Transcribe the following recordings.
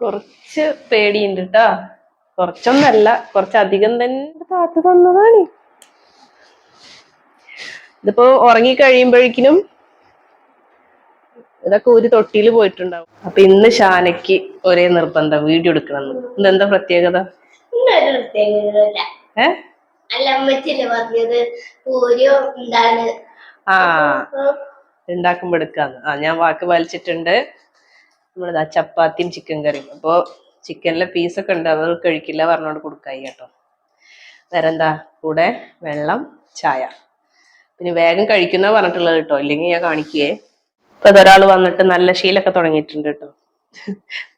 കുറച്ച് പേടിയുണ്ട് കേട്ടോ കുറച്ചൊന്നല്ല കുറച്ചധികം തന്നെ താത്ത് തന്നതാണ്. ഇതിപ്പോ ഉറങ്ങി കഴിയുമ്പോഴേക്കിനും ഇതൊക്കെ ഒരു തൊട്ടിയിൽ പോയിട്ടുണ്ടാവും. അപ്പൊ ഇന്ന് ഷാനയ്ക്ക് ഒരേ നിർബന്ധം വീഡിയോ എടുക്കണം ഇതെന്താ പ്രത്യേകത? ആ ഉണ്ടാക്കുമ്പോ എടുക്കാന്ന്. ആ ഞാൻ വാക്ക് പാലിച്ചിട്ടുണ്ട്. നമ്മളിതാ ചപ്പാത്തിയും ചിക്കൻ കറിയും. അപ്പോ ചിക്കനിലെ പീസൊക്കെ ഉണ്ട്. അവർ കഴിക്കില്ല പറഞ്ഞോണ്ട് കൊടുക്കായി കേട്ടോ. വേറെ എന്താ കൂടെ വെള്ളം ചായ. പിന്നെ വേഗം കഴിക്കുന്ന പറഞ്ഞിട്ടുള്ളത് കേട്ടോ. ഇല്ലെങ്കിൽ ഞാൻ കാണിക്കേ. ഇപ്പൊ ഇതൊരാൾ വന്നിട്ട് നല്ല ശീലൊക്കെ തുടങ്ങിയിട്ടുണ്ട് കേട്ടോ.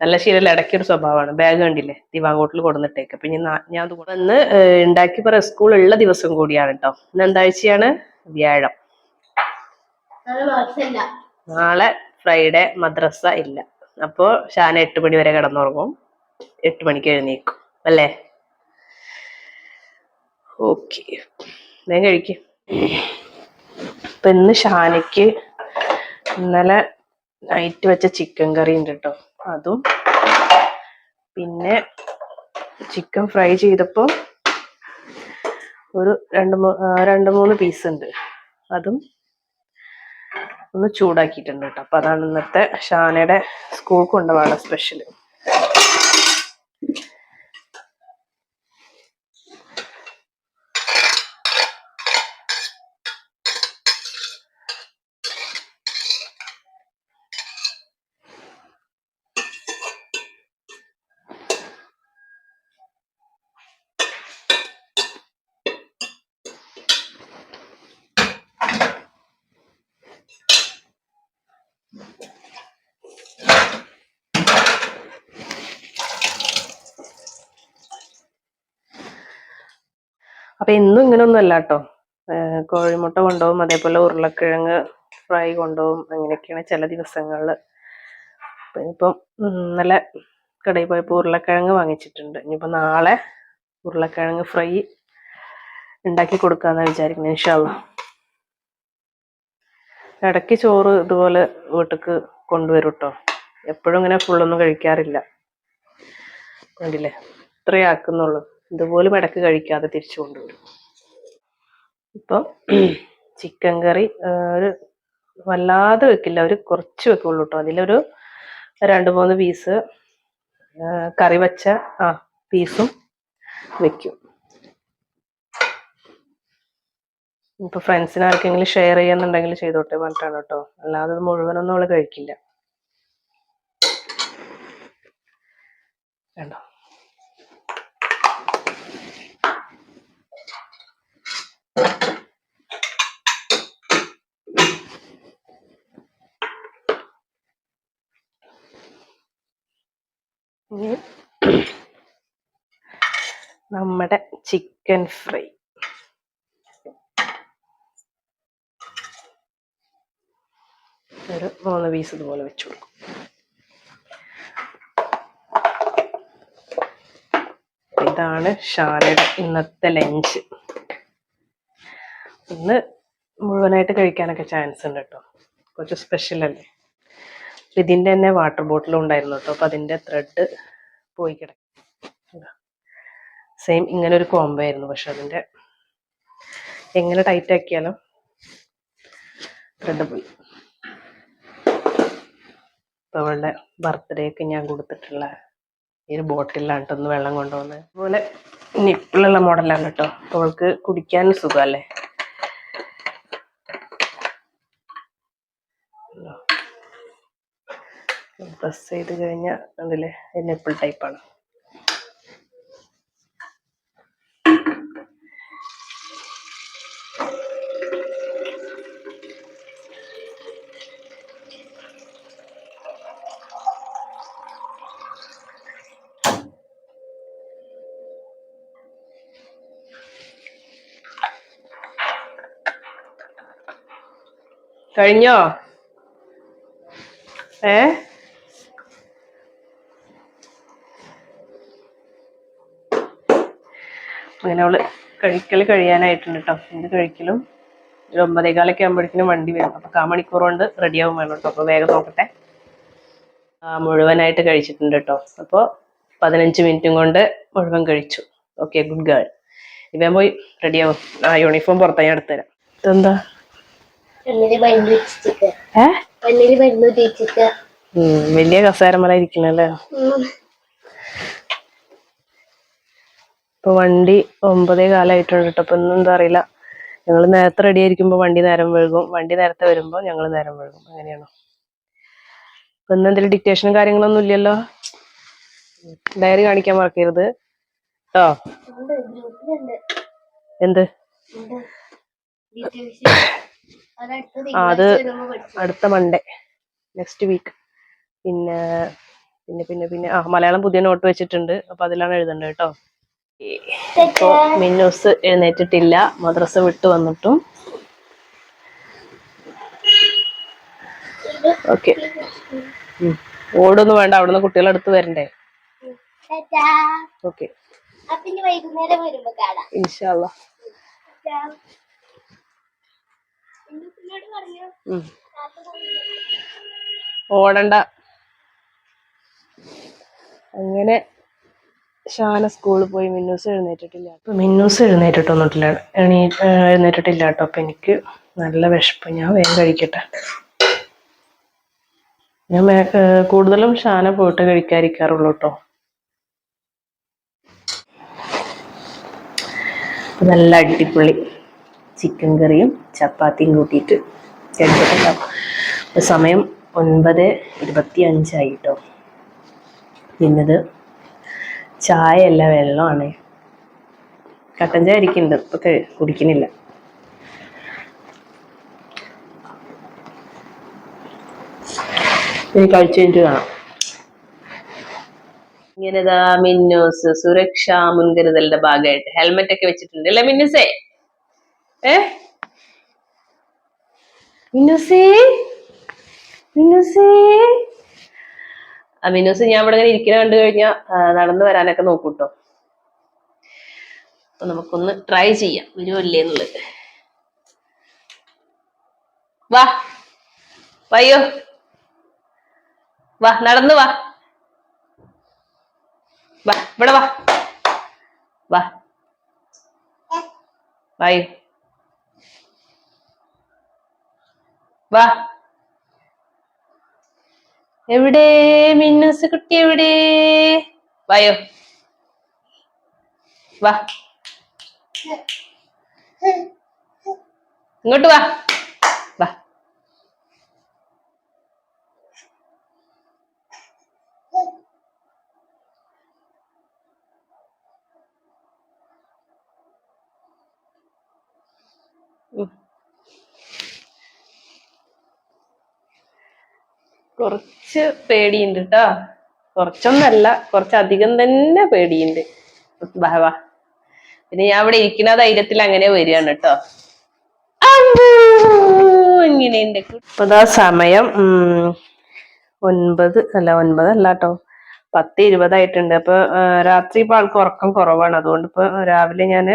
നല്ല ശീലം ഇടയ്ക്കൊരു സ്വഭാവമാണ്. ബാഗ് കണ്ടില്ലേ? ദിവാങ്കോട്ടിൽ കൊടുന്നിട്ടേക്ക്. അപ്പൊ ഇനി ഞാൻ അത് വന്ന് ഉണ്ടാക്കി പറ സ്കൂൾ ഉള്ള ദിവസം കൂടിയാണ് കേട്ടോ. ഇന്ന് എന്താഴ്ചയാണ് വ്യാഴം. നാളെ ഫ്രൈഡേ മദ്രസ ഇല്ല. അപ്പോ ഷാന എട്ട് മണി വരെ കിടന്നുറങ്ങും. എട്ട് മണിക്ക് എഴുന്നേക്കും അല്ലേ? ഓക്കെ. ഞാൻ കഴിക്കും. ഇപ്പൊ ഇന്ന് ഷാനയ്ക്ക് ഇന്നലെ നൈറ്റ് വെച്ച ചിക്കൻ കറി ഉണ്ട് കേട്ടോ അതും പിന്നെ ചിക്കൻ ഫ്രൈ ചെയ്തപ്പോ ഒരു രണ്ട് രണ്ട് മൂന്ന് പീസ് ഉണ്ട്. അതും ഒന്ന് ചൂടാക്കിയിട്ടുണ്ട് കേട്ടോ അപ്പൊ അതാണ് ഇന്നത്തെ ഷാനയുടെ സ്കൂൾ കൊണ്ടുപോകാനുള്ള സ്പെഷ്യൽ അപ്പൊ എന്നും ഇങ്ങനെയൊന്നും അല്ല കേട്ടോ കോഴിമുട്ട കൊണ്ടുപോകും അതേപോലെ ഉരുളക്കിഴങ്ങ് ഫ്രൈ കൊണ്ടുപോകും അങ്ങനെയൊക്കെയാണ് ചില ദിവസങ്ങളിൽ ഇപ്പം ഇന്നലെ കടയിൽ പോയപ്പോൾ ഉരുളക്കിഴങ്ങ് വാങ്ങിച്ചിട്ടുണ്ട്. ഇനിയിപ്പോൾ നാളെ ഉരുളക്കിഴങ്ങ് ഫ്രൈ ഉണ്ടാക്കി കൊടുക്കാമെന്നാണ് വിചാരിക്കുന്നത് ഇൻഷാള്ള ഇടയ്ക്ക് ചോറ് ഇതുപോലെ വീട്ടിക്ക് കൊണ്ടുവരും കേട്ടോ. എപ്പോഴും ഇങ്ങനെ ഫുള്ളൊന്നും കഴിക്കാറില്ല. കണ്ടില്ലേ? ഇത്രയേ ആക്കുന്നുള്ളൂ. ഇതുപോലും ഇടയ്ക്ക് കഴിക്കാതെ തിരിച്ചു കൊണ്ടുവരും. ഇപ്പം ചിക്കൻ കറി ഒരു വല്ലാതെ വെക്കില്ല. ഒരു കുറച്ച് വെക്കുള്ളൂ കേട്ടോ അതിലൊരു രണ്ട് മൂന്ന് പീസ് കറി വച്ച ആ പീസും വെക്കും. ഇപ്പൊ ഫ്രണ്ട്സിന് ആർക്കെങ്കിലും ഷെയർ ചെയ്യുന്നുണ്ടെങ്കിൽ ചെയ്തോട്ടെ പറഞ്ഞിട്ടാണ് കേട്ടോ അല്ലാതെ ഇത് മുഴുവനൊന്നും അവൾ കഴിക്കില്ല. വേണ്ടോ ഇനി നമ്മുടെ ചിക്കൻ ഫ്രൈ ഒരു മൂന്ന് പീസ് ഇതുപോലെ വെച്ചു കൊടുക്കും. ഇതാണ് ഷാരയുടെ ഇന്നത്തെ ലഞ്ച് ഇന്ന് മുഴുവനായിട്ട് കഴിക്കാനൊക്കെ ചാൻസ് ഉണ്ട് കേട്ടോ കുറച്ച് സ്പെഷ്യൽ അല്ലേ? ഇതിന്റെ തന്നെ വാട്ടർ ബോട്ടിലും ഉണ്ടായിരുന്നു കേട്ടോ അപ്പൊ അതിന്റെ ത്രെഡ് പോയി കിടക്കും സെയിം ഇങ്ങനെ ഒരു കോംബോ ആയിരുന്നു. പക്ഷെ അതിന്റെ എങ്ങനെ ടൈറ്റ് ആക്കിയാലും ത്രെഡ് പോയി. ഇപ്പൊ അവളുടെ ബർത്ത്ഡേക്ക് ഞാൻ കൊടുത്തിട്ടുള്ള ഈ ഒരു ബോട്ടിലാണ് കേട്ടോ ഒന്ന് വെള്ളം കൊണ്ടുവന്നത് അതുപോലെ നിപ്പിളുള്ള മോഡലാണ് കേട്ടോ. അപ്പൊ അവൾക്ക് കുടിക്കാൻ സുഖമല്ലേ? പ്രസ് ചെയ്ത് കഴിഞ്ഞാൽ അതിൽ നിപ്പിൾ ടൈപ്പാണ് കഴിഞ്ഞോ? ഏ? അങ്ങനെ അവൾ കഴിക്കൽ കഴിയാനായിട്ടുണ്ട് കേട്ടോ എന്ത് കഴിക്കലും. ഒരു ഒമ്പതേകാലൊക്കെ ആകുമ്പോഴേക്കിനും വണ്ടി വരും. അപ്പൊ കാ മണിക്കൂർ കൊണ്ട് റെഡിയാവും വേണം കേട്ടോ അപ്പൊ വേഗം നോക്കട്ടെ. മുഴുവനായിട്ട് കഴിച്ചിട്ടുണ്ട് കേട്ടോ അപ്പോൾ പതിനഞ്ച് മിനിറ്റും കൊണ്ട് മുഴുവൻ കഴിച്ചു. ഓക്കെ ഗുഡ് ഗേൾ ഇവൻ പോയി റെഡിയാവും ആ യൂണിഫോം പുറത്തായി എടുത്തുതരാം ഇതെന്താ? വലിയ കസേരമല ഇരിക്കണല്ലേ ഇപ്പൊ വണ്ടി ഒമ്പതേ കാലമായിട്ടുണ്ട് കേട്ടോ ഇപ്പൊ ഒന്നും എന്താ അറിയില്ല. ഞങ്ങൾ നേരത്തെ റെഡി ആയിരിക്കുമ്പോ വണ്ടി നേരം വഴുകും വണ്ടി നേരത്തെ വരുമ്പോ ഞങ്ങൾ നേരം വഴുകും അങ്ങനെയാണോ? ഇപ്പൊ ഇന്ന് എന്തെങ്കിലും ഡിക്റ്റേഷനും കാര്യങ്ങളൊന്നും ഇല്ലല്ലോ? ഡയറി കാണിക്കാൻ മറക്കരുത്. കേട്ടോ എന്ത്? അത് അടുത്ത മൺഡേ നെക്സ്റ്റ് വീക്ക് പിന്നെ പിന്നെ പിന്നെ പിന്നെ ആ മലയാളം പുതിയ നോട്ട് വെച്ചിട്ടുണ്ട്. അപ്പൊ അതിലാണ് എഴുതേണ്ടത് കേട്ടോ ഇപ്പോ മിന്നൂസ് എഴുന്നേറ്റിട്ടില്ല. മദ്രസ വിട്ടു വന്നിട്ടും. ഓക്കെ ഓടൊന്നും വേണ്ട. അവിടുന്ന് കുട്ടികളെ അടുത്ത് വരണ്ടേ. ഓക്കെ ഇൻഷാല്ലാ ഓടണ്ട. അങ്ങനെ ഷാന സ്കൂളിൽ പോയി മിന്നൂസ് എഴുന്നേറ്റിട്ടില്ല. അപ്പൊ മിന്നൂസ് എഴുന്നേറ്റിട്ടൊന്നുമില്ല എണീ എഴുന്നേറ്റിട്ടില്ല കേട്ടോ. അപ്പൊ എനിക്ക് നല്ല വിശപ്പ്. ഞാൻ വേഗം കഴിക്കട്ടെ. ഞാൻ കൂടുതലും ഷാന പോയിട്ട് കഴിക്കാതിരിക്കാറുള്ളൂ കേട്ടോ. നല്ല അടിപൊളി. ചിക്കൻ കറിയും ചപ്പാത്തിയും കൂട്ടിയിട്ട് കഴിച്ചിട്ടുണ്ടാവും. സമയം ഒൻപത് ഇരുപത്തി അഞ്ചായി കേട്ടോ പിന്നത് ചായ അല്ല വെള്ളമാണ്. കട്ടൻ ചായ ഇരിക്കുന്നുണ്ട് ഇപ്പൊ കുടിക്കുന്നില്ല. കഴിച്ചു കഴിഞ്ഞിട്ട് കാണാം. ഇങ്ങനെതാ മിന്നൂസ് സുരക്ഷാ മുൻകരുതലിന്റെ ഭാഗമായിട്ട് ഹെൽമെറ്റ് ഒക്കെ വെച്ചിട്ടുണ്ട്. അല്ലെ മിന്നൂസേ? ഏ? മിന്നൂസേ ആ മിന്നൂസ് ഞാൻ ഇവിടെ ഇങ്ങനെ ഇരിക്കുന്ന കണ്ടു കഴിഞ്ഞാൽ നടന്നു വരാനൊക്കെ നോക്കൂട്ടോ. അപ്പൊ നമുക്കൊന്ന് ട്രൈ ചെയ്യാം. വരുമല്ലേ എന്നുള്ളത്. വാ. വയ്യോ. വാ നടന്നു വാ. വാ ഇവിടെ വാ. വാ. വായു വാ. എവിടെ? മിന്നസ് കുട്ടി എവിടെ? വായോ. വാ. ഇങ്ങോട്ട് വാ. വാ. കുറച്ച് പേടിയുണ്ട് കേട്ടോ കുറച്ചൊന്നല്ല കുറച്ചധികം തന്നെ പേടിയുണ്ട്. ബഹവാ പിന്നെ ഞാൻ ഇവിടെ ഇരിക്കുന്ന ധൈര്യത്തിൽ അങ്ങനെ വരികയാണ് കേട്ടോ ഇങ്ങനെയുണ്ട്. ഇപ്പൊ ദാ സമയം അല്ല ഒൻപത് അല്ല കേട്ടോ പത്ത് ഇരുപതായിട്ടുണ്ട്. അപ്പൊ രാത്രി ഇപ്പൊ ആൾക്ക് ഉറക്കം കുറവാണ്. അതുകൊണ്ട് ഇപ്പൊ രാവിലെ ഞാൻ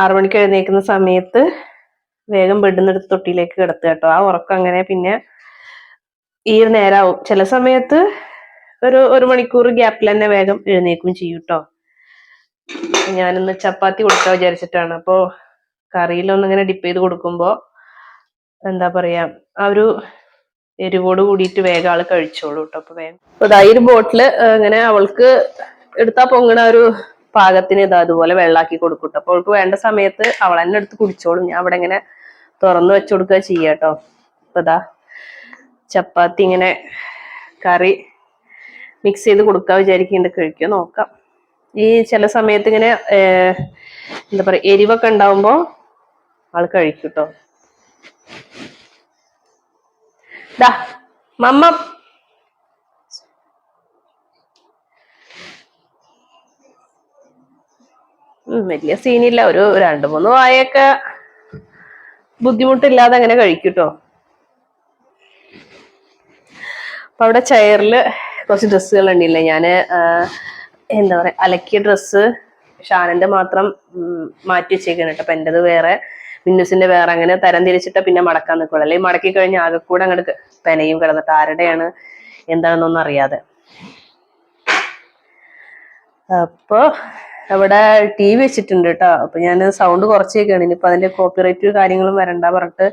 ആറു മണിക്ക് എഴുന്നേക്കുന്ന സമയത്ത് വേഗം ബെഡിന്നെടുത്ത് തൊട്ടിയിലേക്ക് കിടത്തുക കേട്ടോ ആ ഉറക്കം അങ്ങനെ പിന്നെ ഈ നേരാവും. ചില സമയത്ത് ഒരു ഒരു മണിക്കൂർ ഗ്യാപ്പിൽ തന്നെ വേഗം എഴുന്നേക്കും ചെയ്യും കേട്ടോ ഞാനിന്ന് ചപ്പാത്തി കൊടുക്കാൻ വിചാരിച്ചിട്ടാണ്. അപ്പോ കറിയിലൊന്നും ഇങ്ങനെ ഡിപ്പ് ചെയ്ത് കൊടുക്കുമ്പോ എന്താ പറയാ ആ ഒരു എരിവോട് കൂടിയിട്ട് വേഗം ആൾ കഴിച്ചോളൂ കേട്ടോ അപ്പൊ വേഗം. ദാ ഈ ഒരു ബോട്ടിൽ ഇങ്ങനെ അവൾക്ക് എടുത്താ പൊങ്ങണ ഒരു പാകത്തിന് ഇതാ അതുപോലെ വെള്ളാക്കി കൊടുക്കും. അപ്പൊ അവൾക്ക് വേണ്ട സമയത്ത് അവൾ തന്നെ എടുത്ത് കുടിച്ചോളും. ഞാൻ അവിടെ ഇങ്ങനെ തുറന്നു വെച്ചു കൊടുക്കുക ചെയ്യാട്ടോ അപ്പൊ ഇതാ ചപ്പാത്തി ഇങ്ങനെ കറി മിക്സ് ചെയ്ത് കൊടുക്കാൻ വിചാരിക്കുന്നുണ്ട്. കഴിക്കുക നോക്കാം. ഈ ചില സമയത്ത് ഇങ്ങനെ എന്താ പറയുക എരിവൊക്കെ ഉണ്ടാവുമ്പോൾ ആൾ കഴിക്കും കേട്ടോ ദാ മമ്മ. വലിയ സീനില്ല ഒരു രണ്ട് മൂന്ന് വായൊക്കെ ബുദ്ധിമുട്ടില്ലാതെ അങ്ങനെ കഴിക്കൂട്ടോ അപ്പൊ അവിടെ ചെയറിൽ കുറച്ച് ഡ്രസ്സുകൾ ഉണ്ടല്ലേ ഞാൻ എന്താ പറയുക അലക്കിയ ഡ്രസ്സ് ഷാനന്റെ മാത്രം മാറ്റി വെച്ചേക്കാണ് കേട്ടോ. അപ്പൊ എന്റേത് വേറെ മിന്നുസിന്റെ വേറെ. അങ്ങനെ തരം തിരിച്ചിട്ട് പിന്നെ മടക്കാൻ നിൽക്കുള്ളൂ അല്ലെങ്കിൽ മടക്കി കഴിഞ്ഞാൽ ആകെ കൂടെ അങ്ങോട്ട് പെനയും കിടന്നിട്ട് ആരുടെയാണ് എന്താണെന്നൊന്നും അറിയാതെ. അപ്പൊ അവിടെ ടി വി വെച്ചിട്ടുണ്ട് കേട്ടോ. അപ്പൊ ഞാൻ സൗണ്ട് കുറച്ചേക്കാണ്. ഇനിയിപ്പോ അതിന്റെ കോപ്പിറൈറ്റ് കാര്യങ്ങളും വരണ്ട പറഞ്ഞിട്ട്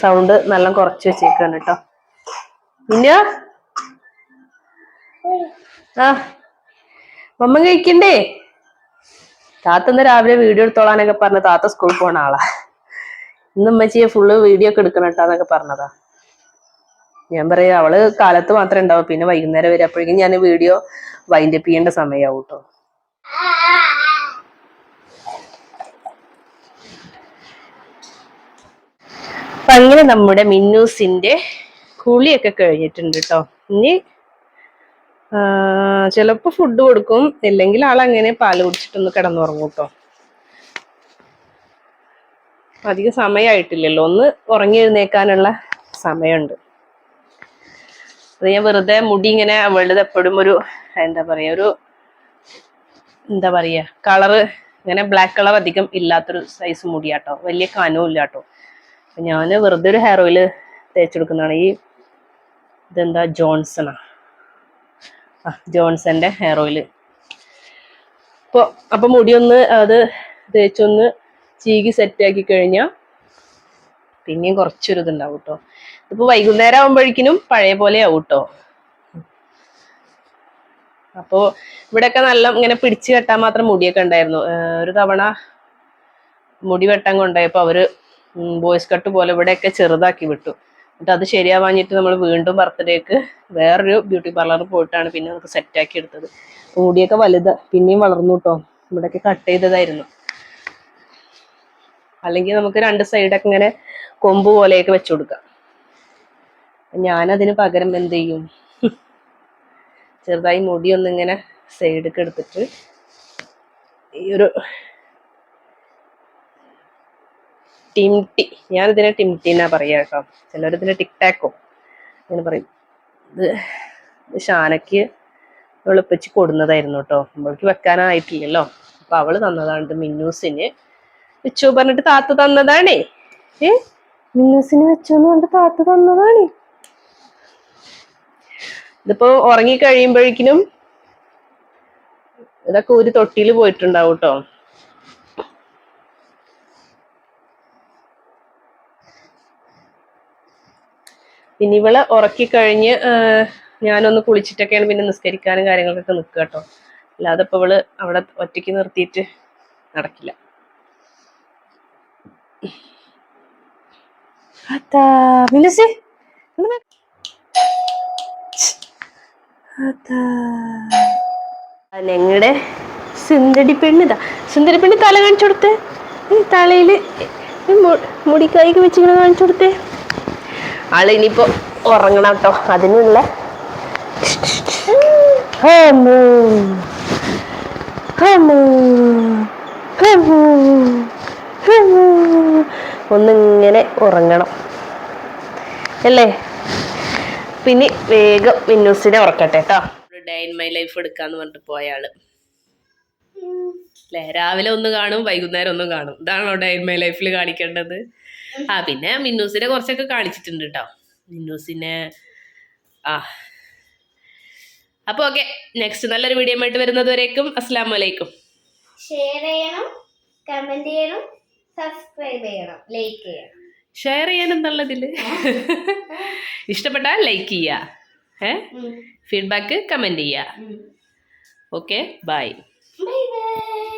സൗണ്ട് നല്ല കുറച്ച് വെച്ചേക്കാണ് കേട്ടോ പിന്നെ ആ. മമ്മ കഴിക്കണ്ടേ? താത്ത ഇന്ന് രാവിലെ വീഡിയോ എടുത്തോളാനൊക്കെ പറഞ്ഞ താത്ത സ്കൂളിൽ പോണ ആളാ. ഇന്ന് ഉമ്മച്ചിയെ ഫുള്ള് വീഡിയോ ഒക്കെ എടുക്കണം കേട്ടോ എന്നൊക്കെ പറഞ്ഞതാ. ഞാൻ പറയാ അവൾ കാലത്ത് മാത്രമേ ഉണ്ടാവും പിന്നെ വൈകുന്നേരം വരെ. അപ്പോഴേക്കും ഞാൻ വീഡിയോ വൈൻഡപ്പ് ചെയ്യേണ്ട സമയമാവും കേട്ടോ അപ്പൊ അങ്ങനെ നമ്മുടെ മിന്നൂസിന്റെ കുളിയൊക്കെ കഴിഞ്ഞിട്ടുണ്ട് കേട്ടോ ഇനി ആ, ചിലപ്പോ ഫുഡ് കൊടുക്കും. ഇല്ലെങ്കിൽ അങ്ങനെ പാൽ കുടിച്ചിട്ടൊന്ന് കിടന്നുറങ്ങും കേട്ടോ അധികം സമയമായിട്ടില്ലല്ലോ ഒന്ന് ഉറങ്ങി എഴുന്നേക്കാനുള്ള സമയമുണ്ട്. അത് ഞാൻ വെറുതെ മുടി ഇങ്ങനെ അവളുടെ എപ്പോഴും ഒരു എന്താ പറയാ ഒരു എന്താ പറയാ കളറ് ഇങ്ങനെ ബ്ലാക്ക് കളർ അധികം ഇല്ലാത്തൊരു സൈസ് മുടിയാട്ടോ വലിയ കനവും ഇല്ലാട്ടോ ഞാൻ വെറുതെ ഒരു ഹെയർ ഓയിൽ തേച്ചെടുക്കുന്നതാണ്. ഈ ഇതെന്താ? ജോൺസണാ. ആ ജോൺസന്റെ ഹെയർ ഓയിൽ അപ്പോൾ അപ്പൊ മുടിയൊന്ന് അത് തേച്ചൊന്ന് ചീകി സെറ്റാക്കി കഴിഞ്ഞാൽ പിന്നെയും കുറച്ചൊരു ഇതുണ്ടാവും കേട്ടോ ഇതിപ്പോ വൈകുന്നേരം ആകുമ്പോഴേക്കിനും പഴയ പോലെ ആവും കേട്ടോ അപ്പോ ഇവിടെയൊക്കെ നല്ല ഇങ്ങനെ പിടിച്ചു കെട്ടാൻ മാത്രം മുടിയൊക്കെ ഉണ്ടായിരുന്നു. ഒരു തവണ മുടി വെട്ടാൻ കൊണ്ടായപ്പോ അവർ ബോയ്സ് കട്ട് പോലെ ഇവിടെയൊക്കെ ചെറുതാക്കി വിട്ടു. എന്നിട്ട് അത് ശരിയാവാഞ്ഞിട്ട് നമ്മൾ വീണ്ടും ബർത്ത്ഡേക്ക് വേറൊരു ബ്യൂട്ടി പാർലറിൽ പോയിട്ടാണ് പിന്നെ നമുക്ക് സെറ്റാക്കി എടുത്തത്. മുടിയൊക്കെ വലുത് പിന്നെയും വളർന്നു കേട്ടോ ഇവിടെയൊക്കെ കട്ട് ചെയ്തതായിരുന്നു. അല്ലെങ്കിൽ നമുക്ക് രണ്ട് സൈഡൊക്കെ ഇങ്ങനെ കൊമ്പ് പോലെയൊക്കെ വെച്ചു കൊടുക്കാം. ഞാനതിന് പകരം എന്ത് ചെയ്യും? ചെറുതായി മുടി ഒന്നിങ്ങനെ സൈഡൊക്കെ എടുത്തിട്ട് ഈ ഒരു ടിംടി ഞാനിതിനെ ടിംടി എന്നാ പറയാ കേട്ടോ. ചിലരിതിനെ ടിക്ടാക്കോ അങ്ങനെ പറയും. ഇത് ഷാനയ്ക്ക് എളുപ്പിച്ച് കൊടുന്നതായിരുന്നു കേട്ടോ. നമ്മൾക്ക് വെക്കാനായിട്ടില്ലല്ലോ. അപ്പൊ അവൾ തന്നതാണ് മിന്നൂസിന് വെച്ചു പറഞ്ഞിട്ട് താത്ത തന്നതാണേ. ഏ? മിന്നൂസിന് വെച്ചു എന്ന് പറഞ്ഞിട്ട് താത്ത തന്നതാണേ. ഇതിപ്പോ ഉറങ്ങി കഴിയുമ്പോഴേക്കിനും ഇതൊക്കെ ഒരു തൊട്ടിയിൽ പോയിട്ടുണ്ടാവും കേട്ടോ. പിന്നെ ഇവൾ ഉറക്കി കഴിഞ്ഞ് ഞാനൊന്ന് കുളിച്ചിട്ടൊക്കെയാണ് പിന്നെ നിസ്കരിക്കാനും കാര്യങ്ങളൊക്കെ നിൽക്കുക കേട്ടോ. അല്ലാതെ ഇപ്പൊ ഇവൾ അവിടെ ഒറ്റയ്ക്ക് നിർത്തിയിട്ട് നടക്കില്ല. ഞങ്ങളുടെ സുന്ദരി പെണ്ണിതാ സുന്ദരി പെണ്ണി തല കാണിച്ചു കൊടുത്തേ. ഈ തലയിൽ മുടി മു- മുടിക്കായിക്ക് വെച്ചിങ്ങനെ കാണിച്ചു കൊടുത്തേ. ആൾ ഇനിയിപ്പോ ഉറങ്ങണം കേട്ടോ. അതിനുള്ള. ഒന്നിങ്ങനെ ഉറങ്ങണം. അല്ലേ? പിന്നെ വേഗം വിന്നൂസിനെ ഉറക്കട്ടെ കേട്ടോ. ഡേ ഇൻ മൈ ലൈഫ് എടുക്കാന്ന് പറഞ്ഞിട്ട് പോയ ആൾ. അല്ലേ? രാവിലെ ഒന്ന് കാണും വൈകുന്നേരം ഒന്നും കാണും. ഇതാണോ ഡേ ഇൻ മൈ ലൈഫിൽ കാണിക്കേണ്ടത്? ആ പിന്നെ മിന്നൂസിനെ കുറച്ചൊക്കെ കാണിച്ചിട്ടുണ്ട് കേട്ടോ മിന്നൂസിനെ ആ. അപ്പോൾ ഓക്കെ നെക്സ്റ്റ് നല്ലൊരു വീഡിയോ ആയിട്ട് വരുന്നത് വരേക്കും. അസ്സാം വലൈക്കും ഷെയർ ചെയ്യണം കമന്റ് ചെയ്യണം സബ്സ്ക്രൈബ് ചെയ്യണം ലൈക്ക് ചെയ്യണം. ഷെയർ ചെയ്യാൻ എന്നുള്ളതിൽ ഇഷ്ടപ്പെട്ടാൽ ലൈക്ക് ചെയ്യുക ഏ? ഫീഡ്ബാക്ക് കമന്റ് ചെയ്യുക ഓക്കെ ബൈ ബൈ ബൈ